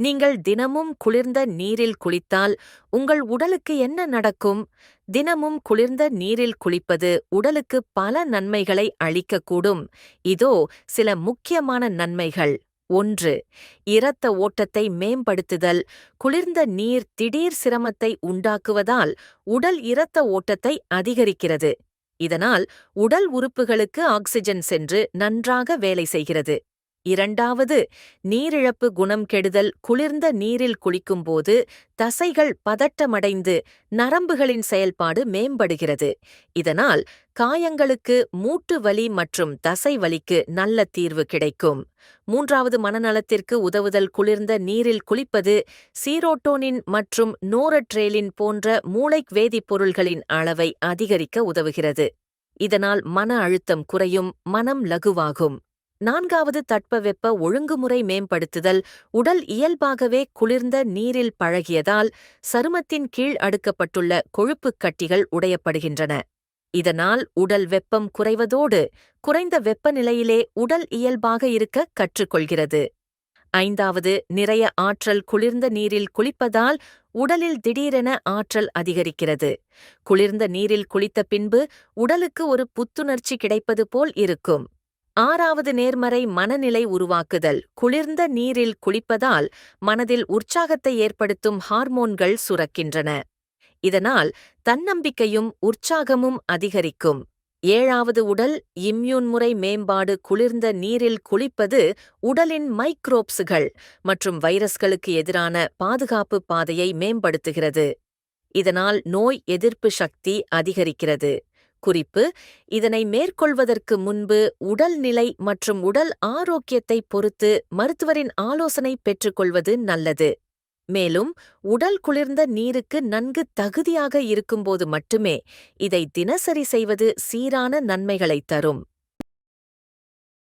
நீங்கள் தினமும் குளிர்ந்த நீரில் குளித்தால் உங்கள் உடலுக்கு என்ன நடக்கும்? தினமும் குளிர்ந்த நீரில் குளிப்பது உடலுக்கு பல நன்மைகளை அளிக்கக்கூடும். இதோ சில முக்கியமான நன்மைகள். ஒன்று இரத்த ஓட்டத்தை மேம்படுத்துதல். குளிர்ந்த நீர் திடீர் சிரமத்தை உண்டாக்குவதால் உடல் இரத்த ஓட்டத்தை அதிகரிக்கிறது. இதனால் உடல் உறுப்புகளுக்கு ஆக்சிஜன் சென்று நன்றாக வேலை செய்கிறது. இரண்டாவது நீரிழப்பு குணம் கெடுதல் குளிர்ந்த நீரில் குளிக்கும்போது தசைகள் பதட்டமடைந்து நரம்புகளின் செயல்பாடு மேம்படுகிறது. இதனால் காயங்களுக்கு மூட்டு வலி மற்றும் தசை வலிக்கு நல்ல தீர்வு கிடைக்கும். மூன்றாவது மனநலத்திற்கு உதவுதல் குளிர்ந்த நீரில் குளிப்பது சீரோட்டோனின் மற்றும் நோரட்ரேலின் போன்ற மூளைக் வேதிப்பொருள்களின் அளவை அதிகரிக்க உதவுகிறது. இதனால் மன அழுத்தம் குறையும் மனம் லகுவாகும். நான்காவது தட்பவெப்ப ஒழுங்குமுறை மேம்படுத்துதல் உடல் இயல்பாகவே குளிர்ந்த நீரில் பழகியதால் சருமத்தின் கீழ் அடுக்கப்பட்டுள்ள கொழுப்புக் கட்டிகள் உடையப்படுகின்றன. இதனால் உடல் வெப்பம் குறைவதோடு குறைந்த வெப்பநிலையிலே உடல் இயல்பாக இருக்க கற்றுக்கொள்கிறது. ஐந்தாவது நிறைய ஆற்றல் குளிர்ந்த நீரில் குளிப்பதால் உடலில் திடீரென ஆற்றல் அதிகரிக்கிறது. குளிர்ந்த நீரில் குளித்த பின்பு உடலுக்கு ஒரு புத்துணர்ச்சி கிடைப்பது போல் இருக்கும். ஆறாவது நேர்மறை மனநிலை உருவாக்குதல். குளிர்ந்த நீரில் குளிப்பதால் மனதில் உற்சாகத்தை ஏற்படுத்தும் ஹார்மோன்கள் சுரக்கின்றன. இதனால் தன்னம்பிக்கையும் உற்சாகமும் அதிகரிக்கும். ஏழாவது உடல் இம்யூன் முறை மேம்பாடு குளிர்ந்த நீரில் குளிப்பது உடலின் மைக்ரோப்ஸுகள் மற்றும் வைரஸ்களுக்கு எதிரான பாதுகாப்பு பாதையை மேம்படுத்துகிறது. இதனால் நோய் எதிர்ப்பு சக்தி அதிகரிக்கிறது. குறிப்பு இதனை மேற்கொள்வதற்கு முன்பு உடல்நிலை மற்றும் உடல் ஆரோக்கியத்தை பொறுத்து மருத்துவரின் ஆலோசனை பெற்றுக்கொள்வது நல்லது. மேலும் உடல் குளிர்ந்த நீருக்கு நன்கு தகுதியாக இருக்கும்போது மட்டுமே இதை தினசரி செய்வது சீரான நன்மைகளைத் தரும்.